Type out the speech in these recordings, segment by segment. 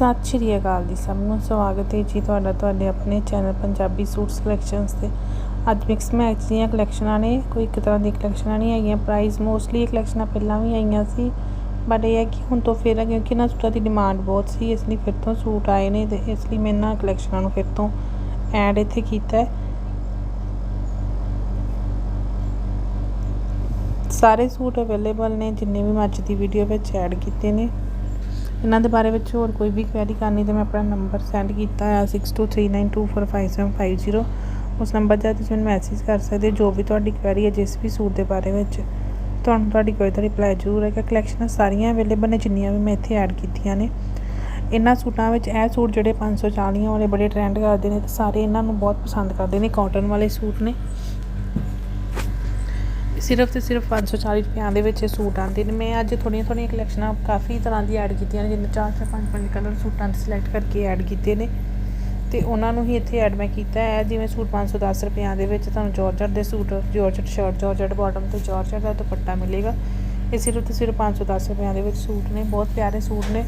ਸਤਿ ਸ਼੍ਰੀ ਅਕਾਲ ਜੀ। ਸਭ ਨੂੰ ਸਵਾਗਤ ਹੈ ਜੀ ਤੁਹਾਡਾ, ਤੁਹਾਡੇ ਆਪਣੇ ਚੈਨਲ ਪੰਜਾਬੀ ਸੂਟਸ ਕਲੈਕਸ਼ਨਸ ਤੇ। ਅੱਜ ਮਿਕਸ ਮੈਚ ਦੀਆਂ ਕਲੈਕਸ਼ਨਾਂ ਨੇ, ਕੋਈ ਇੱਕ ਤਰ੍ਹਾਂ ਦੀ ਕਲੈਕਸ਼ਨਾਂ ਨਹੀਂ ਹੈਗੀਆਂ ਪ੍ਰਾਈਸ ਮੋਸਟਲੀ ਕਲੈਕਸ਼ਨਾਂ ਪਹਿਲਾਂ ਵੀ ਆਈਆਂ ਸੀ। ਬਟ ਇਹ ਹੈ ਕਿ ਹੁਣ ਤੋਂ ਫਿਰ ਹੈ ਕਿਉਂਕਿ ਇਹਨਾਂ ਸੂਟਾਂ ਦੀ ਡਿਮਾਂਡ ਬਹੁਤ ਸੀ, ਇਸ ਲਈ ਫਿਰ ਤੋਂ ਸੂਟ ਆਏ ਨੇ ਤੇ ਇਸ ਲਈ ਮੈਂ ਇਹਨਾਂ ਕਲੈਕਸ਼ਨਾਂ ਨੂੰ ਫਿਰ ਤੋਂ ਐਡ ਇੱਥੇ ਕੀਤਾ ਹੈ। ਸਾਰੇ ਸੂਟ ਅਵੇਲੇਬਲ ਨੇ, ਜਿੰਨੇ ਵੀ ਮੈਂ ਅੱਜ ਦੀ ਵੀਡੀਓ ਵਿੱਚ ਐਡ ਕੀਤੇ ਨੇ। ਇਹਨਾਂ ਦੇ ਬਾਰੇ ਵਿੱਚ ਹੋਰ ਕੋਈ ਵੀ ਕੁਐਰੀ ਕਰਨੀ ਤੇ ਮੈਂ ਆਪਣਾ ਨੰਬਰ ਸੈਂਡ ਕੀਤਾ ਹੈ 6239245750 ਉਸ ਨੰਬਰ 'ਤੇ ਤੁਸੀਂ ਮੈਨੂੰ ਮੈਸੇਜ ਕਰ ਸਕਦੇ ਹੋ ਜੋ ਵੀ ਤੁਹਾਡੀ ਕੁਐਰੀ ਹੈ ਜਿਸ ਵੀ ਸੂਟ ਦੇ ਬਾਰੇ ਵਿੱਚ। ਤੁਹਾਨੂੰ ਤੁਹਾਡੀ ਕੋਈ ਦਾ ਰਿਪਲਾਈ ਜ਼ਰੂਰ ਹੈ ਕਿ ਕਲੈਕਸ਼ਨਾਂ ਸਾਰੀਆਂ ਅਵੇਲੇਬਲ ਨੇ, ਜਿੰਨੀਆਂ ਵੀ ਮੈਂ ਇੱਥੇ ਐਡ ਕੀਤੀਆਂ ਨੇ। ਇਹਨਾਂ ਸੂਟਾਂ ਵਿੱਚ ਇਹ ਸੂਟ ਜਿਹੜੇ 540 ਵਾਲੇ ਬੜੇ ਟ੍ਰੈਂਡ ਕਰਦੇ ਨੇ ਤੇ ਸਾਰੇ ਇਹਨਾਂ ਨੂੰ ਬਹੁਤ ਪਸੰਦ ਕਰਦੇ ਨੇ ਕਾਟਨ ਵਾਲੇ ਸੂਟ ਨੇ। ਸਿਰਫ ਤੇ ਸਿਰਫ 540 ਰੁਪਿਆਂ ਦੇ ਵਿੱਚ ਇਹ ਸੂਟ ਆਉਂਦੇ ਨੇ। ਮੈਂ ਅੱਜ ਥੋੜ੍ਹੀਆਂ ਥੋੜ੍ਹੀਆਂ ਕਲੈਕਸ਼ਨਾਂ ਕਾਫੀ ਤਰ੍ਹਾਂ ਦੀ ਐਡ ਕੀਤੀਆਂ ਨੇ, ਜਿੰਨੇ ਚਾਰ ਚਾਰ ਪੰਜ ਪੰਜ ਕਲਰ ਸੂਟਾਂ ਦੇ ਸਿਲੈਕਟ ਕਰਕੇ ਐਡ ਕੀਤੇ ਨੇ। ਤੇ ਉਹਨਾਂ ਨੂੰ ਹੀ ਇੱਥੇ ਐਡ ਮੈਂ ਕੀਤਾ ਹੈ, ਜਿਵੇਂ ਸੂਟ 510 ਰੁਪਿਆਂ ਦੇ ਵਿੱਚ ਤੁਹਾਨੂੰ ਜਾਰਜਟ ਦੇ suit georgette shirt georgette bottom ਤੇ ਜਾਰਜਟ ਦਾ ਦੁਪੱਟਾ ਮਿਲੇਗਾ। ਇਹ ਸਿਰਫ ਤੇ ਸਿਰਫ 510 ਰੁਪਿਆਂ ਦੇ ਵਿੱਚ ਸੂਟ ਨੇ, ਬਹੁਤ ਪਿਆਰੇ ਸੂਟ ਨੇ।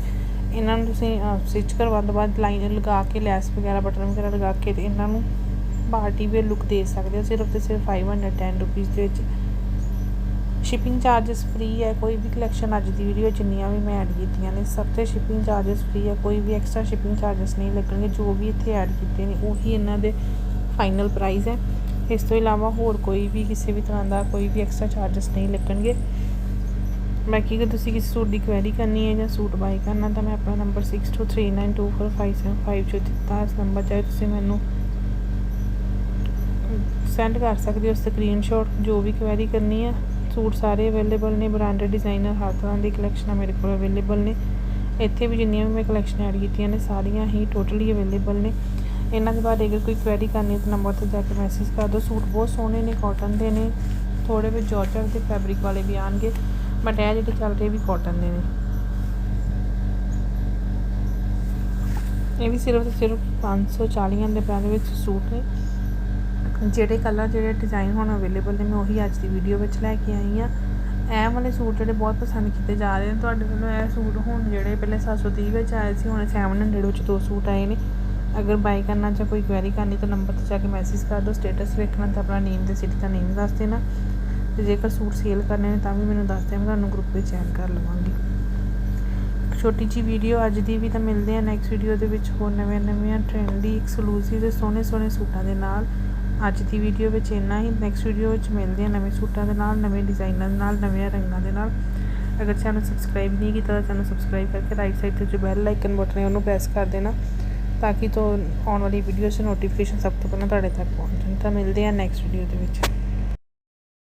ਇਹਨਾਂ ਨੂੰ ਤੁਸੀਂ ਸਟਿਚ ਕਰਵਾਉਣ ਤੋਂ ਬਾਅਦ ਲਾਈਨ ਲਗਾ ਕੇ, ਲੈਸ ਵਗੈਰਾ ਬਟਨ ਵਗੈਰਾ ਲਗਾ ਕੇ ਤੇ ਇਹਨਾਂ ਨੂੰ ਪਾਰਟੀ ਵੇਅਰ ਲੁੱਕ ਦੇ ਸਕਦੇ ਹੋ, ਸਿਰਫ ਤੇ ਸਿਰਫ 510 ਰੁਪੀਸ ਦੇ ਵਿੱਚ। ਸ਼ਿਪਿੰਗ ਚਾਰजेस ਫ੍ਰੀ ਹੈ, ਕੋਈ ਵੀ ਕਲੈਕਸ਼ਨ ਅੱਜ ਦੀ ਵੀਡੀਓ ਜਿੰਨੀਆਂ ਵੀ ਮੈਂ ਐਡ ਕੀਤੀਆਂ ਨੇ, ਸਭ ਤੇ ਸ਼ਿਪਿੰਗ ਚਾਰजेस ਫ੍ਰੀ ਹੈ, ਕੋਈ ਵੀ ਐਕਸਟਰਾ ਸ਼ਿਪਿੰਗ ਚਾਰजेस ਨਹੀਂ ਲੱਗਣਗੇ, ਜੋ ਵੀ ਇੱਥੇ ਐਡ ਕੀਤੇ ਨੇ, ਉਹੀ ਇਹਨਾਂ ਦੇ ਫਾਈਨਲ ਪ੍ਰਾਈਸ ਹੈ। ਇਸ ਤੋਂ ਇਲਾਵਾ ਹੋਰ ਕੋਈ ਵੀ ਕਿਸੇ ਵੀ ਤਰ੍ਹਾਂ ਦਾ ਕੋਈ ਵੀ ਐਕਸਟਰਾ ਚਾਰजेस ਨਹੀਂ ਲੱਗਣਗੇ। ਬਾਕੀ ਜੇ ਤੁਸੀਂ ਕਿਸੇ ਸੂਟ ਦੀ ਕੁਐਰੀ ਕਰਨੀ ਹੈ ਜਾਂ ਸੂਟ ਬਾਈ ਕਰਨਾ, ਤਾਂ ਮੈਂ ਆਪਣਾ ਨੰਬਰ 6239245750 ਜੋ ਦਿੱਤਾ, ਇਸ ਨੰਬਰ ਤੇ ਤੁਸੀਂ ਮੈਨੂੰ ਸੈਂਡ ਕਰ ਸਕਦੇ ਹੋ ਸਕਰੀਨਸ਼ਾਟ ਜੋ ਵੀ ਕੁਐਰੀ ਕਰਨੀ ਹੈ। ਸੂਟ ਸਾਰੇ ਅਵੇਲੇਬਲ ਨੇ, ਬ੍ਰਾਂਡਡ ਡਿਜ਼ਾਈਨਰ ਹਰ ਤਰ੍ਹਾਂ ਦੀ ਕਲੈਕਸ਼ਨਾਂ ਮੇਰੇ ਕੋਲ ਅਵੇਲੇਬਲ ਨੇ। ਇੱਥੇ ਵੀ ਜਿੰਨੀਆਂ ਵੀ ਮੈਂ ਕਲੈਕਸ਼ਨ ਐਡ ਕੀਤੀਆਂ ਨੇ, ਸਾਰੀਆਂ ਹੀ ਟੋਟਲੀ ਅਵੇਲੇਬਲ ਨੇ। ਇਹਨਾਂ ਦੇ ਬਾਰੇ ਅਗਰ ਕੋਈ ਕੁਐਰੀ ਕਰਨੀ ਤਾਂ ਨੰਬਰ ਤੇ ਜਾ ਕੇ ਮੈਸੇਜ ਕਰ ਦਿਓ। ਸੂਟ ਬਹੁਤ ਸੋਹਣੇ ਨੇ ਕਾਟਨ ਦੇ ਨੇ ਥੋੜੇ ਵਿੱਚ ਜਾਰਜਟ ਦੇ ਫੈਬਰਿਕ ਵਾਲੇ ਵੀ ਆਣਗੇ ਬਟ ਇਹ ਜਿਹੜੇ ਚੱਲ ਰਹੇ ਵੀ ਕਾਟਨ ਦੇ ਨੇ। ਇਹ ਵੀ ਸਿਰਫ ਤੇ ਸਿਰਫ 540 ਦੇ ਪੈਸੇ ਵਿੱਚ ਸੂਟ ਨੇ। ਜਿਹੜੇ ਕਲਰ ਜਿਹੜੇ ਡਿਜ਼ਾਈਨ ਹੁਣ ਅਵੇਲੇਬਲ ਨੇ, ਮੈਂ ਉਹੀ ਅੱਜ ਦੀ ਵੀਡੀਓ ਵਿੱਚ ਲੈ ਕੇ ਆਈ ਆ ਇਹ ਵਾਲੇ ਸੂਟ ਜਿਹੜੇ ਬਹੁਤ ਪਸੰਦ ਕੀਤੇ ਜਾ ਰਹੇ ਨੇ। ਤੁਹਾਡੇ ਵੱਲੋਂ ਇਹ ਸੂਟ ਹੁਣ ਜਿਹੜੇ ਪਹਿਲੇ 730 ਵਿੱਚ ਆਏ ਸੀ, ਹੁਣ 700 ਵਿੱਚ ਦੋ ਸੂਟ ਆਏ ਨੇ। ਅਗਰ ਬਾਈ ਕਰਨਾ ਜਾਂ ਕੋਈ ਕੁਐਰੀ ਕਰਨੀ ਤਾਂ ਨੰਬਰ ਤੇ ਜਾ ਕੇ ਮੈਸੇਜ ਕਰ ਦਿਓ। ਸਟੇਟਸ ਵੇਖਣਾ ਤਾਂ ਆਪਣਾ ਨੇਮ ਤੇ ਸਿਟੀ ਦਾ ਨੇਮ ਦੱਸ ਦੇਣਾ। ਤੇ ਜੇਕਰ ਸੂਟ ਸੇਲ ਕਰਨੇ ਨੇ ਤਾਂ ਵੀ ਮੈਨੂੰ ਦੱਸ ਦਿਓ ਮੈਂ ਤੁਹਾਨੂੰ ਗਰੁੱਪ ਵਿੱਚ ਐਡ ਕਰ ਲਵਾਂਗੀ। ਛੋਟੀ ਜੀ ਵੀਡੀਓ ਅੱਜ ਦੀ ਵੀ ਤਾਂ ਮਿਲਦੇ ਆ। ਨੈਕਸਟ ਵੀਡੀਓ ਦੇ ਵਿੱਚ ਹੋਰ ਨਵੇਂ ਨਵੀਆਂ ਟ੍ਰੈਂਡੀ ਐਕਸਕਲੂਸਿਵ ਤੇ ਸੋਹਣੇ ਸੋਹਣੇ ਸੂਟਾਂ ਦੇ ਨਾਲ। ਅੱਜ ਦੀ ਵੀਡੀਓ ਵਿੱਚ ਇੰਨਾ ਹੀ। ਨੈਕਸਟ ਵੀਡੀਓ ਵਿੱਚ ਮਿਲਦੇ ਆ ਨਵੇਂ ਸੂਟਾਂ ਦੇ ਨਾਲ, ਨਵੇਂ ਡਿਜ਼ਾਈਨਾਂ ਦੇ ਨਾਲ ਨਵੇਂ ਰੰਗਾਂ ਦੇ ਨਾਲ। ਅਗਰ ਚੈਨਲ ਸਬਸਕ੍ਰਾਈਬ ਨਹੀਂ ਕੀਤਾ ਤਾਂ ਚੈਨਲ ਸਬਸਕ੍ਰਾਈਬ ਕਰਕੇ ਰਾਈਟ ਸਾਈਡ ਤੇ ਜੋ ਬੈਲ ਆਈਕਨ ਬਟਨ ਹੈ ਉਹਨੂੰ ਪ੍ਰੈਸ ਕਰ ਦੇਣਾ ਤਾਂ ਕਿ ਤੋਂ ਆਉਣ ਵਾਲੀ ਵੀਡੀਓਜ਼ ਦੇ ਨੋਟੀਫਿਕੇਸ਼ਨ ਸਭ ਤੋਂ ਪਹਿਲਾਂ ਤੁਹਾਡੇ ਤੱਕ ਪਹੁੰਚਣ ਤਾਂ ਮਿਲਦੇ ਆ ਨੈਕਸਟ ਵੀਡੀਓ ਦੇ ਵਿੱਚ।